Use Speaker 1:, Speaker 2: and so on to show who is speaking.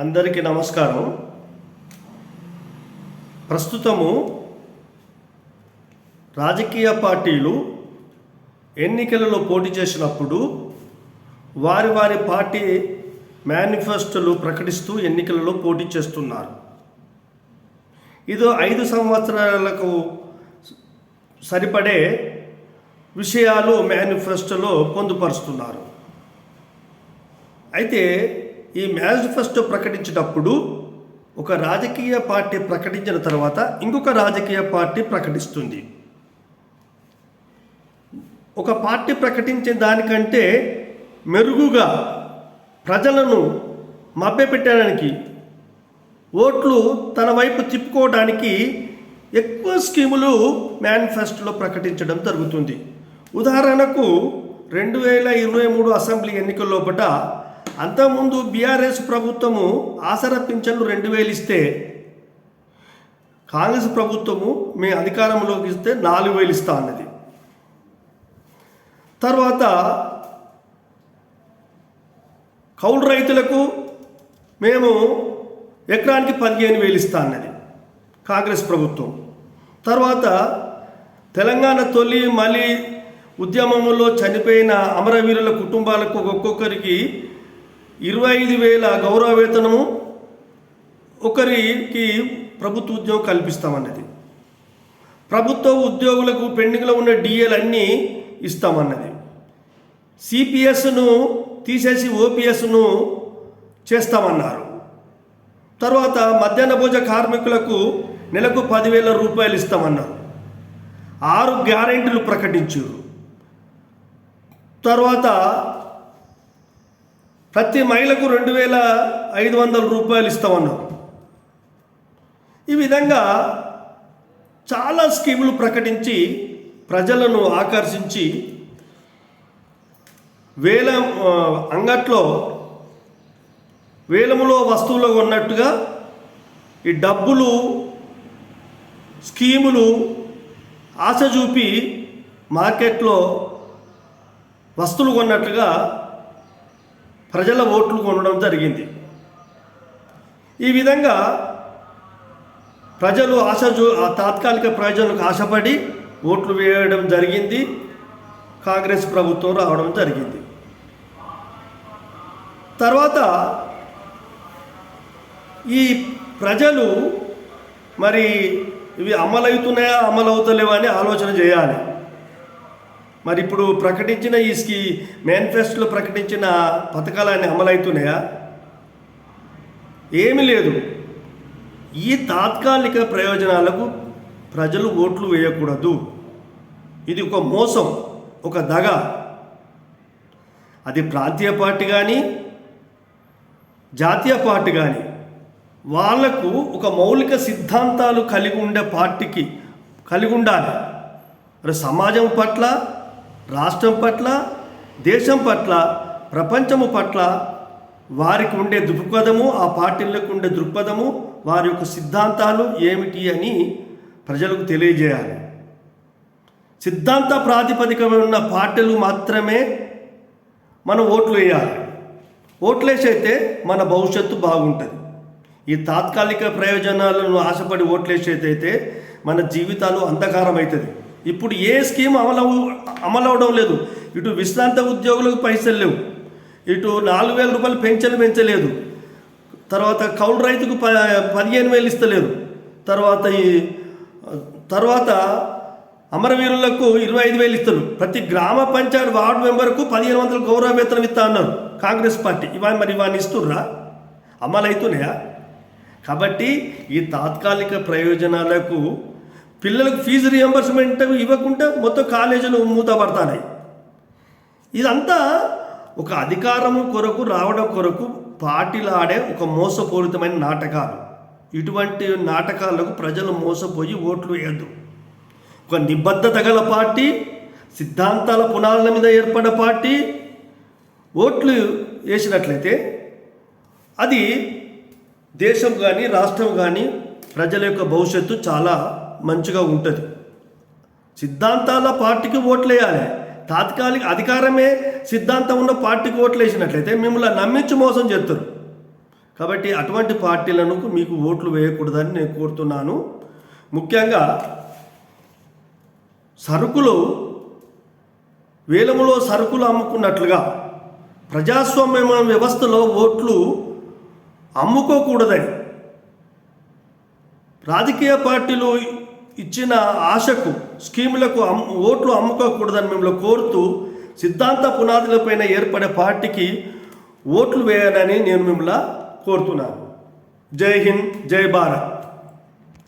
Speaker 1: అందరికీ నమస్కారం. ప్రస్తుతము రాజకీయ పార్టీలు ఎన్నికలలో పోటీ చేసినప్పుడు వారి వారి పార్టీ మేనిఫెస్టోలు ప్రకటిస్తూ ఎన్నికలలో పోటీ చేస్తున్నారు. ఇది ఐదు సంవత్సరాలకు సరిపడే విషయాలు మేనిఫెస్టోలో పొందుపరుస్తున్నారు. అయితే ఈ మేనిఫెస్టో ప్రకటించేటప్పుడు ఒక రాజకీయ పార్టీ ప్రకటించిన తర్వాత ఇంకొక రాజకీయ పార్టీ ప్రకటిస్తుంది. ఒక పార్టీ ప్రకటించిన దానికంటే మెరుగుగా ప్రజలను మభ్యపెట్టడానికి ఓట్లు తన వైపు తిప్పుకోవడానికి ఎక్కువ స్కీములు మేనిఫెస్టోలో ప్రకటించడం జరుగుతుంది. ఉదాహరణకు రెండు వేల ఇరవై మూడు అసెంబ్లీ ఎన్నికల లోపల అంతకుముందు బీఆర్ఎస్ ప్రభుత్వము ఆసరా పింఛన్లు రెండు వేలు ఇస్తే కాంగ్రెస్ ప్రభుత్వము మేము అధికారంలోకి ఇస్తే నాలుగు వేలు ఇస్తా అన్నది. తర్వాత కౌలు రైతులకు మేము ఎకరానికి పదిహేను వేలు ఇస్తా అన్నది కాంగ్రెస్ ప్రభుత్వం. తర్వాత తెలంగాణ తొలి మళ్ళీ ఉద్యమంలో చనిపోయిన అమరవీరుల కుటుంబాలకు ఒక్కొక్కరికి ఇరవై ఐదు వేల గౌరవ వేతనము ఒకరికి ప్రభుత్వ ఉద్యోగం కల్పిస్తామన్నది. ప్రభుత్వ ఉద్యోగులకు పెండింగ్లో ఉన్న డిఏలు అన్నీ ఇస్తామన్నది. సిపిఎస్ను తీసేసి ఓపీఎస్ను చేస్తామన్నారు. తర్వాత మధ్యాహ్న భోజ కార్మికులకు నెలకు పదివేల రూపాయలు ఇస్తామన్నారు. ఆరు గ్యారెంటీలు ప్రకటించారు. తర్వాత ప్రతి మహిళకు రెండు వేల ఐదు వందల రూపాయలు ఇస్తామన్నారు. ఈ విధంగా చాలా స్కీములు ప్రకటించి ప్రజలను ఆకర్షించి వేల అంగట్లో వేలములో వస్తువులు ఉన్నట్టుగా ఈ డబ్బులు స్కీములు ఆశ చూపి మార్కెట్లో వస్తువులు కొన్నట్లుగా ప్రజల ఓట్లు కొనడం జరిగింది. ఈ విధంగా ప్రజలు ఆశ చూ తాత్కాలిక ప్రయోజనాలకు ఆశపడి ఓట్లు వేయడం జరిగింది. కాంగ్రెస్ ప్రభుత్వం రావడం జరిగింది. తర్వాత ఈ ప్రజలు మరి ఇవి అమలవుతున్నాయా అమలవుతలేవా అని ఆలోచన చేయాలి. మరి ఇప్పుడు ప్రకటించిన ఈ స్కీ మేనిఫెస్టోలో ప్రకటించిన పథకాలన్నీ అమలవుతున్నాయా? ఏమీ లేదు. ఈ తాత్కాలిక ప్రయోజనాలకు ప్రజలు ఓట్లు వేయకూడదు. ఇది ఒక మోసం ఒక దగ. అది ప్రాంతీయ పార్టీ కానీ జాతీయ పార్టీ కానీ వాళ్ళకు ఒక మౌలిక సిద్ధాంతాలు కలిగి ఉండే పార్టీకి కలిగి ఉండాలి. మరి సమాజం పట్ల రాష్ట్రం పట్ల దేశం పట్ల ప్రపంచము పట్ల వారికి ఉండే దృక్పథము ఆ పార్టీలకు ఉండే దృక్పథము వారి యొక్క సిద్ధాంతాలు ఏమిటి అని ప్రజలకు తెలియజేయాలి. సిద్ధాంత ప్రాతిపదికమైన ఉన్న పార్టీలు మాత్రమే మనం ఓట్లు వేయాలి. ఓట్లేసైతే మన భవిష్యత్తు బాగుంటుంది. ఈ తాత్కాలిక ప్రయోజనాలను ఆశపడి ఓట్లేసేదైతే మన జీవితాలు అంధకారం అవుతుంది ఇప్పుడు ఏ స్కీమ్ అమలు అమలవడం లేదు. ఇటు విశ్రాంత ఉద్యోగులకు పైసలు లేవు. ఇటు నాలుగు వేల రూపాయలు పెన్షన్ పెంచలేదు. తర్వాత కౌలు రైతుకు ప పదిహేను వేలు ఇస్తలేదు. తర్వాత ఈ తర్వాత అమరవీరులకు ఇరవై ఐదు వేలు ఇస్తారు. ప్రతి గ్రామ పంచాయతీ వార్డు మెంబర్కు పదిహేను వందల గౌరవ వేతనం ఇస్తా అన్నారు. కాంగ్రెస్ పార్టీ. ఇవన్నీ మరి ఇవన్నీ ఇస్తుర్రా? అవుతున్నాయా కాబట్టి ఈ తాత్కాలిక ప్రయోజనాలకు పిల్లలకు ఫీజు రియంబర్స్మెంట్ ఇవ్వకుండా మొత్తం కాలేజీలు మూతపడతాయి ఇదంతా ఒక అధికారము కొరకు రావడం కొరకు పాటిలాడే ఒక మోసపూరితమైన నాటకాలు. ఇటువంటి నాటకాలకు ప్రజలు మోసపోయి ఓట్లు వేయద్దు. ఒక నిబద్ధత గల పార్టీ సిద్ధాంతాల పునాదుల మీద ఏర్పడిన పార్టీ ఓట్లు వేసినట్లయితే అది దేశం కానీ రాష్ట్రం కానీ ప్రజల యొక్క భవిష్యత్తు చాలా మంచిగా ఉంటుంది. సిద్ధాంతాల పార్టీకి ఓట్లేయాలి. తాత్కాలిక అధికారమే సిద్ధాంతం ఉన్న పార్టీకి ఓట్లు వేసినట్లయితే మిమ్మల్ని నమ్మించి మోసం చేస్తారు. కాబట్టి అటువంటి పార్టీలను మీకు ఓట్లు వేయకూడదని నేను కోరుతున్నాను. ముఖ్యంగా సరుకులు వేలములో సరుకులు అమ్ముకున్నట్లుగా ప్రజాస్వామ్య వ్యవస్థలో ఓట్లు అమ్ముకోకూడదని రాజకీయ పార్టీలు ఇచ్చిన ఆశకు స్కీములకు అమ్ ఓట్లు అమ్ముకోకూడదని మిమ్మల్ని కోరుతూ సిద్ధాంత పునాదులపైన ఏర్పడే పార్టీకి ఓట్లు వేయాలని నేను మిమ్మల్ని కోరుతున్నాను. జై హింద్ జై భారత్.